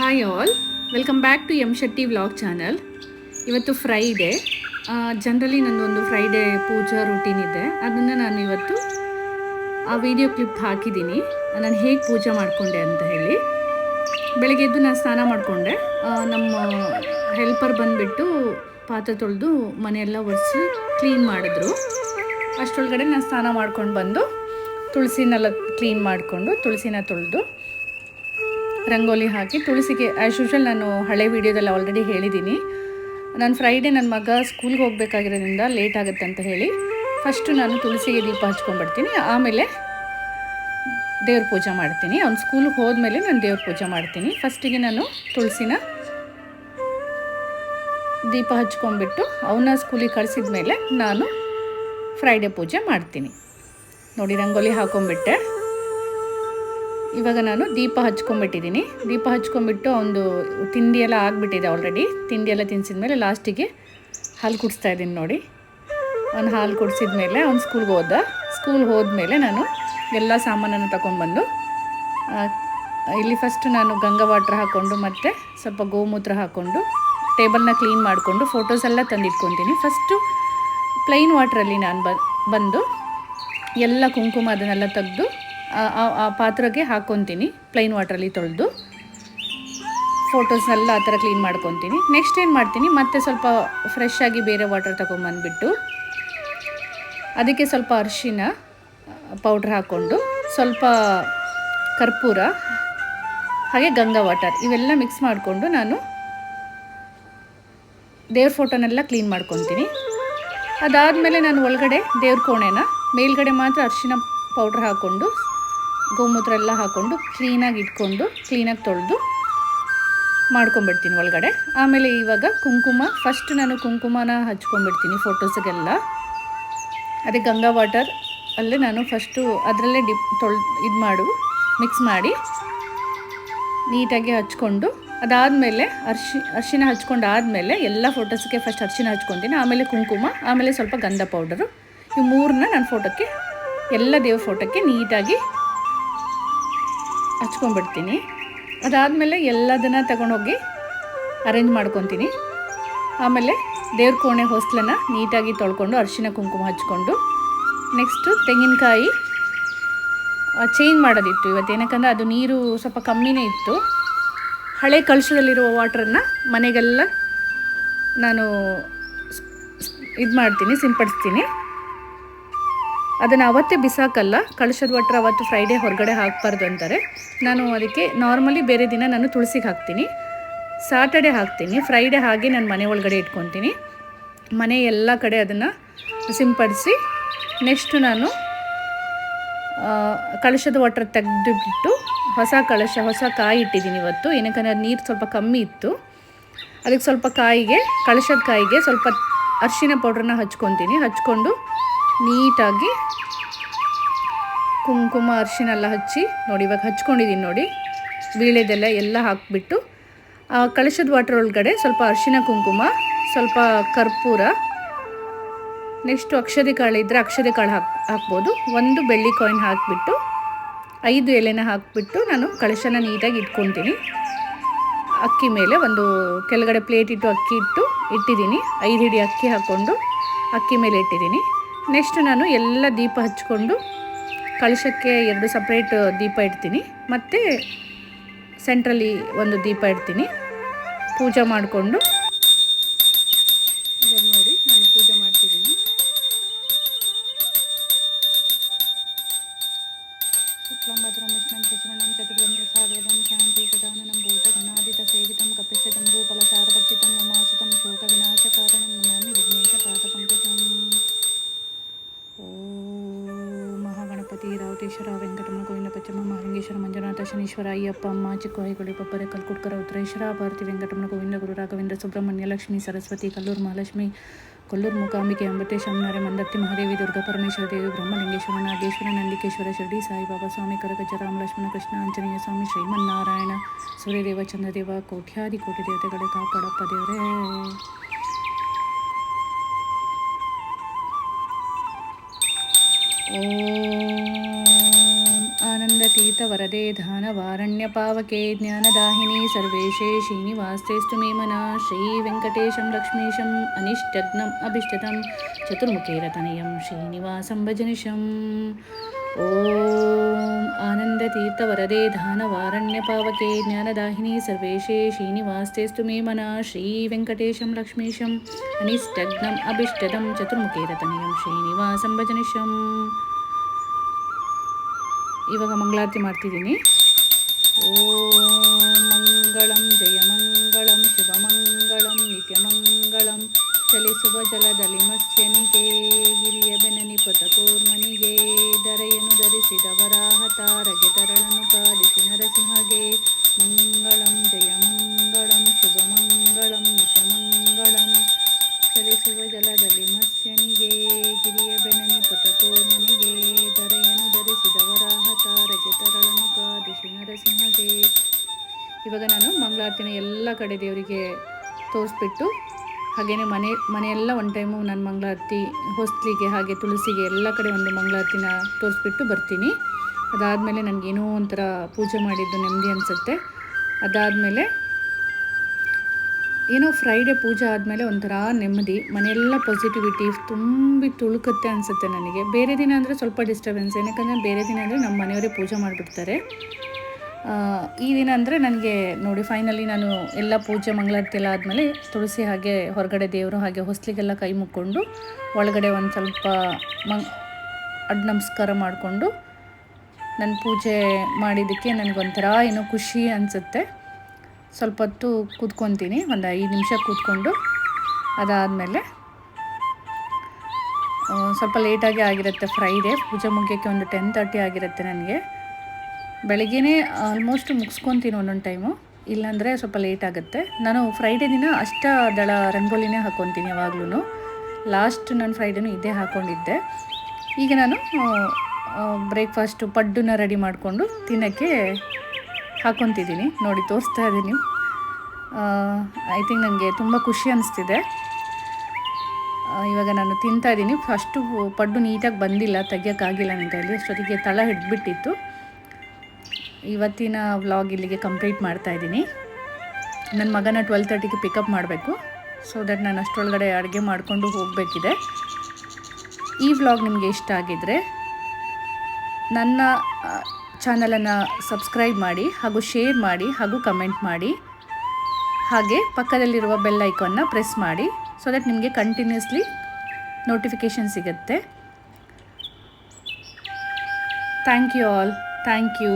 Hi all welcome back to M Shetty vlog channel ಇವತ್ತು Friday generally ನನ್ನೊಂದು Friday puja routine ಇದೆ. ಅದನ್ನು ನಾನು ಇವತ್ತು ಆ ವಿಡಿಯೋ ಕ್ಲಿಪ್ ಹಾಕಿದ್ದೀನಿ. ನಾನು ಹೇಗೆ ಪೂಜೆ ಮಾಡಿಕೊಂಡೆ ಅಂತ ಹೇಳಿ. ಬೆಳಗ್ಗೆ ಎದ್ದು ನಾನು ಸ್ನಾನ ಮಾಡಿಕೊಂಡೆ. ನಮ್ಮ ಹೆಲ್ಪರ್ ಬಂದುಬಿಟ್ಟು ಪಾತ್ರೆ ತೊಳೆದು ಮನೆಯೆಲ್ಲ ಒರೆಸಿ ಕ್ಲೀನ್ ಮಾಡಿದ್ರು. ಅಷ್ಟರೊಳಗಡೆ ನಾನು ಸ್ನಾನ ಮಾಡ್ಕೊಂಡು ಬಂದು ತುಳಸಿನೆಲ್ಲ ಕ್ಲೀನ್ ಮಾಡಿಕೊಂಡು ತುಳಸಿನ ತೊಳೆದು ರಂಗೋಲಿ ಹಾಕಿ ತುಳಸಿಗೆ ಆ್ಯಸ್ ಯೂಶಲ್ ನಾನು ಹಳೆ ವೀಡಿಯೋದಲ್ಲಿ ಆಲ್ರೆಡಿ ಹೇಳಿದ್ದೀನಿ. ನಾನು ಫ್ರೈಡೇ ನನ್ನ ಮಗ ಸ್ಕೂಲ್ಗೆ ಹೋಗಬೇಕಾಗಿರೋದ್ರಿಂದ ಲೇಟ್ ಆಗುತ್ತೆ ಅಂತ ಹೇಳಿ ಫಸ್ಟು ನಾನು ತುಳಸಿಗೆ ದೀಪ ಹಚ್ಕೊಂಡ್ಬಿಡ್ತೀನಿ. ಆಮೇಲೆ ದೇವ್ರ ಪೂಜೆ ಮಾಡ್ತೀನಿ. ಅವ್ನು ಸ್ಕೂಲ್ಗೆ ಹೋದ್ಮೇಲೆ ನಾನು ದೇವ್ರ ಪೂಜೆ ಮಾಡ್ತೀನಿ. ಫಸ್ಟಿಗೆ ನಾನು ತುಳಸಿನ ದೀಪ ಹಚ್ಕೊಂಡ್ಬಿಟ್ಟು ಅವನ್ನ ಸ್ಕೂಲಿಗೆ ಕಳಿಸಿದ ಮೇಲೆ ನಾನು ಫ್ರೈಡೇ ಪೂಜೆ ಮಾಡ್ತೀನಿ. ನೋಡಿ ರಂಗೋಲಿ ಹಾಕೊಂಡ್ಬಿಟ್ಟೆ. ಇವಾಗ ನಾನು ದೀಪ ಹಚ್ಕೊಂಡ್ಬಿಟ್ಟಿದ್ದೀನಿ ದೀಪ ಹಚ್ಕೊಂಡ್ಬಿಟ್ಟು ಒಂದು ತಿಂಡಿ ಎಲ್ಲ ಆಗಿಬಿಟ್ಟಿದೆ ಆಲ್ರೆಡಿ ತಿಂಡಿ ಎಲ್ಲ ತಿನ್ಸಿದ ಮೇಲೆ ಲಾಸ್ಟಿಗೆ ಹಾಲು ಕುಡಿಸ್ತಾ ಇದ್ದೀನಿ ನೋಡಿ. ಅವ್ನು ಹಾಲು ಕುಡಿಸಿದ ಮೇಲೆ ಅವ್ನು ಸ್ಕೂಲ್ಗೆ ಹೋದ. ಸ್ಕೂಲ್ ಹೋದ್ಮೇಲೆ ನಾನು ಎಲ್ಲ ಸಾಮಾನನ್ನು ತಗೊಂಡ್ಬಂದು ಇಲ್ಲಿ ಫಸ್ಟ್ ನಾನು ಗಂಗಾ ವಾಟ್ರ್ ಹಾಕ್ಕೊಂಡು ಮತ್ತು ಸ್ವಲ್ಪ ಗೋಮೂತ್ರ ಹಾಕ್ಕೊಂಡು ಟೇಬಲ್ನ ಕ್ಲೀನ್ ಮಾಡಿಕೊಂಡು ಫೋಟೋಸ್ ಎಲ್ಲ ತಂದಿಟ್ಕೊತೀನಿ. ಫಸ್ಟು ಪ್ಲೈನ್ ವಾಟ್ರಲ್ಲಿ ನಾನು ಬಂದು ಎಲ್ಲ ಕುಂಕುಮ ಅದನ್ನೆಲ್ಲ ತೆಗೆದು ಆ ಪಾತ್ರೆಗೆ ಹಾಕ್ಕೊತೀನಿ ಪ್ಲೈನ್ ವಾಟ್ರಲ್ಲಿ ತೊಳೆದು. ಫೋಟೋಸ್ನೆಲ್ಲ ಆ ಥರ ಕ್ಲೀನ್ ಮಾಡ್ಕೊತೀನಿ. ನೆಕ್ಸ್ಟ್ ಏನು ಮಾಡ್ತೀನಿ, ಮತ್ತೆ ಸ್ವಲ್ಪ ಫ್ರೆಶ್ ಆಗಿ ಬೇರೆ ವಾಟರ್ ತೊಗೊಂಬಂದ್ಬಿಟ್ಟು, ಅದಕ್ಕೆ ಸ್ವಲ್ಪ ಅರಿಶಿನ ಪೌಡ್ರ್ ಹಾಕ್ಕೊಂಡು, ಸ್ವಲ್ಪ ಕರ್ಪೂರ, ಹಾಗೆ ಗಂಗಾ ವಾಟರ್ ಇವೆಲ್ಲ ಮಿಕ್ಸ್ ಮಾಡಿಕೊಂಡು ನಾನು ದೇವ್ರ ಫೋಟೋನೆಲ್ಲ ಕ್ಲೀನ್ ಮಾಡ್ಕೊತೀನಿ. ಅದಾದಮೇಲೆ ನಾನು ಒಳಗಡೆ ದೇವ್ರ ಕೋಣೆನ, ಮೇಲ್ಗಡೆ ಮಾತ್ರ ಅರಿಶಿನ ಪೌಡ್ರ್ ಹಾಕ್ಕೊಂಡು ಗೋಮೂತ್ರ ಎಲ್ಲ ಹಾಕ್ಕೊಂಡು ಕ್ಲೀನಾಗಿ ಇಟ್ಕೊಂಡು ಕ್ಲೀನಾಗಿ ತೊಳೆದು ಮಾಡ್ಕೊಂಬಿಡ್ತೀನಿ ಒಳಗಡೆ. ಆಮೇಲೆ ಇವಾಗ ಕುಂಕುಮ ಫಸ್ಟ್ ನಾನು ಕುಂಕುಮನ ಹಚ್ಕೊಂಡ್ಬಿಡ್ತೀನಿ ಫೋಟೋಸ್ಗೆಲ್ಲ ಅದೇ ಗಂಗಾ ವಾಟರ್ ಅಲ್ಲೇ ನಾನು ಫಸ್ಟು ಅದರಲ್ಲೇ ಡಿಪ್ ತೊಳ್, ಇದು ಮಾಡು ಮಿಕ್ಸ್ ಮಾಡಿ ನೀಟಾಗಿ ಹಚ್ಕೊಂಡು, ಅದಾದಮೇಲೆ ಅರ್ಶಿ, ಅರಿಶಿನ ಹಚ್ಕೊಂಡು ಆದಮೇಲೆ ಎಲ್ಲ ಫೋಟೋಸ್ಗೆ ಫಸ್ಟ್ ಅರ್ಶಿನ ಹಚ್ಕೊತೀನಿ, ಆಮೇಲೆ ಕುಂಕುಮ, ಆಮೇಲೆ ಸ್ವಲ್ಪ ಗಂಧ ಪೌಡರು ಇವು ಮೂರನ್ನ ನಾನು ಫೋಟೋಕ್ಕೆ ಎಲ್ಲ ದೇವ್ರ ಫೋಟೋಕ್ಕೆ ನೀಟಾಗಿ ಹಚ್ಕೊಂಡ್ಬಿಡ್ತೀನಿ. ಅದಾದಮೇಲೆ ಎಲ್ಲದನ್ನ ತಗೊಂಡೋಗಿ ಅರೇಂಜ್ ಮಾಡ್ಕೊತೀನಿ. ಆಮೇಲೆ ದೇವ್ರ ಕೋಣೆ ಹೊಸ್ಲನ್ನು ನೀಟಾಗಿ ತೊಳ್ಕೊಂಡು ಅರಿಶಿನ ಕುಂಕುಮ ಹಚ್ಕೊಂಡು ನೆಕ್ಸ್ಟು ತೆಂಗಿನಕಾಯಿ ಚೇಂಜ್ ಮಾಡೋದಿತ್ತು. ಇವತ್ತು ಏನಕ್ಕಂದ್ರೆ ಅದು ನೀರು ಸ್ವಲ್ಪ ಕಮ್ಮಿನೇ ಇತ್ತು. ಹಳೆ ಕಳಶದಲ್ಲಿರುವ ವಾಟ್ರನ್ನು ಮನೆಗೆಲ್ಲ ನಾನು ಇದು ಮಾಡ್ತೀನಿ ಸಿಂಪಡಿಸ್ತೀನಿ. ಅದನ್ನು ಅವತ್ತೇ ಬಿಸಾಕಲ್ಲ ಕಳಶದ ವಾಟ್ರ್ ಅವತ್ತು ಫ್ರೈಡೇ ಹೊರಗಡೆ ಹಾಕಬಾರ್ದು ಅಂತಾರೆ. ನಾನು ಅದಕ್ಕೆ ನಾರ್ಮಲಿ ಬೇರೆ ದಿನ ನಾನು ತುಳಸಿಗೆ ಹಾಕ್ತೀನಿ. ಸಾಟರ್ಡೆ ಹಾಕ್ತೀನಿ. ಫ್ರೈಡೇ ಹಾಗೆ ನಾನು ಮನೆ ಒಳಗಡೆ ಇಟ್ಕೊತೀನಿ. ಮನೆ ಎಲ್ಲ ಕಡೆ ಅದನ್ನು ಸಿಂಪಡಿಸಿ ನೆಕ್ಸ್ಟು ನಾನು ಕಳಶದ ವಾಟರ್ ತೆಗೆದುಬಿಟ್ಟು ಹೊಸ ಕಳಶ, ಹೊಸ ಕಾಯಿ ಇಟ್ಟಿದ್ದೀನಿ ಇವತ್ತು. ಏನಕ್ಕಂದ್ರೆ ನೀರು ಸ್ವಲ್ಪ ಕಮ್ಮಿ ಇತ್ತು. ಅದಕ್ಕೆ ಸ್ವಲ್ಪ ಕಾಯಿಗೆ ಕಳಶದ ಕಾಯಿಗೆ ಸ್ವಲ್ಪ ಅರಿಶಿನ ಪೌಡ್ರನ್ನ ಹಚ್ಕೊತೀನಿ. ಹಚ್ಕೊಂಡು ನೀಟಾಗಿ ಕುಂಕುಮ ಅರಿಶಿನ ಎಲ್ಲ ಹಚ್ಚಿ ನೋಡಿ, ಇವಾಗ ಹಚ್ಕೊಂಡಿದ್ದೀನಿ ನೋಡಿ. ವೀಳ್ಯದೆಲ್ಲ ಎಲ್ಲ ಹಾಕಿಬಿಟ್ಟು ಕಳಶದ ವಾಟರ್ ಒಳಗಡೆ ಸ್ವಲ್ಪ ಅರಿಶಿನ ಕುಂಕುಮ, ಸ್ವಲ್ಪ ಕರ್ಪೂರ, ನೆಕ್ಸ್ಟು ಅಕ್ಷತೆ ಕಾಳು ಇದ್ದರೆ ಅಕ್ಷತೆ ಕಾಳು ಹಾಕ್, ಹಾಕ್ಬೋದು. ಒಂದು ಬೆಳ್ಳಿ ಕಾಯಿನ್ ಹಾಕಿಬಿಟ್ಟು, ಐದು ಎಲೆನ ಹಾಕಿಬಿಟ್ಟು ನಾನು ಕಳಶನ ನೀಟಾಗಿ ಇಟ್ಕೊತೀನಿ ಅಕ್ಕಿ ಮೇಲೆ ಒಂದು ಕೆಳಗಡೆ ಪ್ಲೇಟ್ ಇಟ್ಟು ಅಕ್ಕಿ ಇಟ್ಟು ಇಟ್ಟಿದ್ದೀನಿ. ಐದು ಹಿಡಿ ಅಕ್ಕಿ ಹಾಕ್ಕೊಂಡು ಅಕ್ಕಿ ಮೇಲೆ ಇಟ್ಟಿದ್ದೀನಿ. ನೆಕ್ಸ್ಟ್ ನಾನು ಎಲ್ಲ ದೀಪ ಹಚ್ಕೊಂಡು ಕಳಶಕ್ಕೆ ಎರಡು ಸಪ್ರೇಟ್ ದೀಪ ಇಡ್ತೀನಿ. ಮತ್ತು ಸೆಂಟ್ರಲ್ಲಿ ಒಂದು ದೀಪ ಇಡ್ತೀನಿ. ಪೂಜೆ ಮಾಡಿಕೊಂಡು ಮಹಾಗಣಪತಿ ವೆಂಕಟಮಣ ಗೋವಿಂದ ಪಚ್ಚಮ್ಮ ಮಹಾಲಿಂಗೇಶ್ವರ ಮಂಜುನಾಥ, ಶನೀಶ್ವರ, ಅಯ್ಯಪ್ಪ ಅಮ್ಮ ಚಿಕ್ಕವಾಯಿಗಳು ಪಪ್ಪರೆ ಕಲ್ಕುಟ್ಕರ ಉತ್ತರೇಶ್ವರ, ಭಾರತಿ ವೆಂಕಟಮಣ ಗೋವಿಂದ, ಗುರು, ರಾಘವೇಂದ್ರ, ಸುಬ್ರಹ್ಮಣ್ಯ, ಲಕ್ಷ್ಮಿ, ಸರಸ್ವತಿ, ಕಲ್ಲೂರು, ಮಹಾಲಕ್ಷ್ಮಿ, ಕೊಲ್ಲೂರು, ಮೂಕಾಂಬಿಕೆ ಅಂಬತೇಶ್ ಅಮ್ಮನವರೆ ಮಂದತ್ತಿ, ಮಹಾದೇವಿ, ದುರ್ಗಾ, ಪರಮೇಶ್ವರ, ದೇವಿ, ಬ್ರಹ್ಮಲಿಂಗೇಶ್ವರ, ನಾಗೇಶ್ವರ, ನಂದಿಕೇಶ್ವರ, ಶಿರಡಿ, ಸಾಯಿಬಾಬಾ, ಸ್ವಾಮಿ ಕರಗಜ ರಾಮ, ಲಕ್ಷ್ಮಣ, ಕೃಷ್ಣ, ಆಂಜನೇಯ ಸ್ವಾಮಿ, ಶ್ರೀಮನ್ನಾರಾಯಣ, ಸೂರ್ಯದೇವ, ಚಂದ್ರದೇವ, ಕೋಟ್ಯಾದಿ, ಕೋಟಿ ದೇವತೆಗಳ ಕಾಪಾಡಪ್ಪ ದೇವರೇ. ಓಂ वरदे धानवारण्यपावके ज्ञानदाहिनी सर्वेशे श्रीनिवासेस्तु मे मना श्रीवेङ्कटेशं लक्ष्मीशम् अनिष्टग्नम् अभिष्टतं चतुर्मुखेरतनयं श्रीनिवासं भजनिशम् ॐ आनन्दतीर्थवरदे धानवारण्यपावके ज्ञानदाहिनी सर्वेशे श्रीनिवासेस्तु मे मना श्रीवेङ्कटेशं लक्ष्मीशम् अनिष्टग्नम् अभिष्टदं चतुर्मुखे रतनीयं श्रीनिवासं भजनिशम् ಇವಾಗ ಮಂಗಳಾರತಿ ಮಾಡ್ತಿದ್ದೀನಿ. ಓ ಮಂಗಳಂ, ಜಯ ಮಂಗಳಂ, ಶುಭ ಮಂಗಳಂ, ನಿತ್ಯ ಮಂಗಳಂ. ಚಲಿಸುವ ಜಲದಲ್ಲಿ ಮತ್ಸ್ಯನಿಗೆ ಗಿರಿಯ ಬೆನನಿ ಧರೆಯನ್ನು ದರೆಯನ್ನು ಧರಿಸಿದವರ ಹತಾರಗೆ ತರಳನ್ನು ಕಾಲಿಸಿ ನರಸಿಂಹಗೆ. ನಾನು ಎಲ್ಲ ಕಡೆ ದೇವರಿಗೆ ತೋರಿಸ್ಬಿಟ್ಟು ಹಾಗೆಯೇ ಮನೆ, ಮನೆಯೆಲ್ಲ ಒನ್ ಟೈಮು ನಾನು ಮಂಗಳಾರತಿ ಹೊಸ್ಲಿಗೆ ಹಾಗೆ ತುಳಸಿಗೆ ಎಲ್ಲ ಕಡೆ ಒಂದು ಮಂಗಳಾರತಿನ ತೋರಿಸ್ಬಿಟ್ಟು ಬರ್ತೀನಿ. ಅದಾದಮೇಲೆ ನನಗೇನೋ ಒಂಥರ ಪೂಜೆ ಮಾಡಿದ್ದು ನೆಮ್ಮದಿ ಅನಿಸುತ್ತೆ. ಅದಾದಮೇಲೆ ಏನೋ ಫ್ರೈಡೇ ಪೂಜೆ ಆದಮೇಲೆ ಒಂಥರ ನೆಮ್ಮದಿ, ಮನೆಯೆಲ್ಲ ಪಾಸಿಟಿವಿಟಿ ತುಂಬಿ ತುಳುಕುತ್ತೆ ಅನಿಸುತ್ತೆ ನನಗೆ. ಬೇರೆ ದಿನ ಅಂದರೆ ಸ್ವಲ್ಪ ಡಿಸ್ಟರ್ಬೆನ್ಸ್ ಏನಕ್ಕಂದರೆ ಬೇರೆ ದಿನ ಅಂದರೆ ನಮ್ಮ ಮನೆಯವರೇ ಪೂಜೆ ಮಾಡಿಬಿಡ್ತಾರೆ. ಈ ದಿನ ಅಂದರೆ ನನಗೆ ನೋಡಿ ಫೈನಲಿ ನಾನು ಎಲ್ಲ ಪೂಜೆ, ಮಂಗಳಾರತಿ ಆದಮೇಲೆ ತುಳಸಿ ಹಾಗೆ ಹೊರಗಡೆ ದೇವರು ಹಾಗೆ ಹೊಸ್ಲಿಗೆಲ್ಲ ಕೈ ಮುಕ್ಕೊಂಡು ಒಳಗಡೆ ಒಂದು ಸ್ವಲ್ಪ ಮಂಗ್ ಅಡ್ ನಮಸ್ಕಾರ ಮಾಡಿಕೊಂಡು ನನ್ನ ಪೂಜೆ ಮಾಡಿದ್ದಕ್ಕೆ ನನಗೊಂಥರ ಏನೋ ಖುಷಿ ಅನಿಸುತ್ತೆ. ಸ್ವಲ್ಪ ಹೊತ್ತು ಕೂತ್ಕೊತೀನಿ, ಒಂದು ಐದು ನಿಮಿಷ ಕೂತ್ಕೊಂಡು ಅದಾದಮೇಲೆ ಸ್ವಲ್ಪ ಲೇಟಾಗಿ ಆಗಿರುತ್ತೆ ಫ್ರೈಡೇ ಪೂಜೆ ಮುಗಿಯೋಕ್ಕೆ ಒಂದು ಟೆನ್ ತರ್ಟಿ ಆಗಿರುತ್ತೆ ನನಗೆ. ಬೆಳಗ್ಗೆನೇ ಆಲ್ಮೋಸ್ಟ್ ಮುಗಿಸ್ಕೊತೀನಿ ಒಂದೊಂದು ಟೈಮು ಇಲ್ಲಾಂದರೆ ಸ್ವಲ್ಪ ಲೇಟ್ ಆಗುತ್ತೆ. ನಾನು ಫ್ರೈಡೇ ದಿನ ಅಷ್ಟ ದಳ ರಂಗೋಲಿನೇ ಹಾಕ್ಕೊತೀನಿ ಯಾವಾಗ್ಲೂ ಲಾಸ್ಟ್ ನಾನು ಫ್ರೈಡೇನೂ ಇದೇ ಹಾಕ್ಕೊಂಡಿದ್ದೆ ಈಗ ನಾನು ಬ್ರೇಕ್ಫಾಸ್ಟು ಪಡ್ಡನ್ನ ರೆಡಿ ಮಾಡಿಕೊಂಡು ತಿನ್ನೋಕ್ಕೆ ಹಾಕ್ಕೊತಿದ್ದೀನಿ ನೋಡಿ, ತೋರಿಸ್ತಾ ಇದ್ದೀನಿ ಐ ಥಿಂಕ್ ನನಗೆ ತುಂಬ ಖುಷಿ ಅನಿಸ್ತಿದೆ. ಇವಾಗ ನಾನು ತಿಂತಾ ಇದ್ದೀನಿ. ಫಸ್ಟು ಪಡ್ಡು ನೀಟಾಗಿ ಬಂದಿಲ್ಲ, ತೆಗಿಯೋಕ್ಕಾಗಿಲ್ಲ ನನ್ನ ಕೈಲಿ ಅಷ್ಟೊತ್ತಿಗೆ ತಳ ಹಿಡ್ಬಿಟ್ಟಿತ್ತು ಇವತ್ತಿನ ವ್ಲಾಗ್ ಇಲ್ಲಿಗೆ ಕಂಪ್ಲೀಟ್ ಮಾಡ್ತಾ ಇದ್ದೀನಿ. ನನ್ನ ಮಗನ ಟ್ವೆಲ್ ತರ್ಟಿಗೆ ಪಿಕಪ್ ಮಾಡಬೇಕು. ಸೊ ದಟ್ ನಾನು ಅಷ್ಟರೊಳಗಡೆ ಅಡುಗೆ ಮಾಡಿಕೊಂಡು ಹೋಗಬೇಕಿದೆ. ಈ ವ್ಲಾಗ್ ನಿಮಗೆ ಇಷ್ಟ ಆಗಿದ್ದರೆ ನನ್ನ ಚಾನಲನ್ನು ಸಬ್ಸ್ಕ್ರೈಬ್ ಮಾಡಿ, ಹಾಗೂ ಶೇರ್ ಮಾಡಿ, ಹಾಗೂ ಕಮೆಂಟ್ ಮಾಡಿ. ಹಾಗೆ ಪಕ್ಕದಲ್ಲಿರುವ ಬೆಲ್ ಐಕಾನ್ನ ಪ್ರೆಸ್ ಮಾಡಿ ಸೊ ದಟ್ ನಿಮಗೆ ಕಂಟಿನ್ಯೂಸ್ಲಿ ನೋಟಿಫಿಕೇಷನ್ ಸಿಗುತ್ತೆ. Thank you all thank you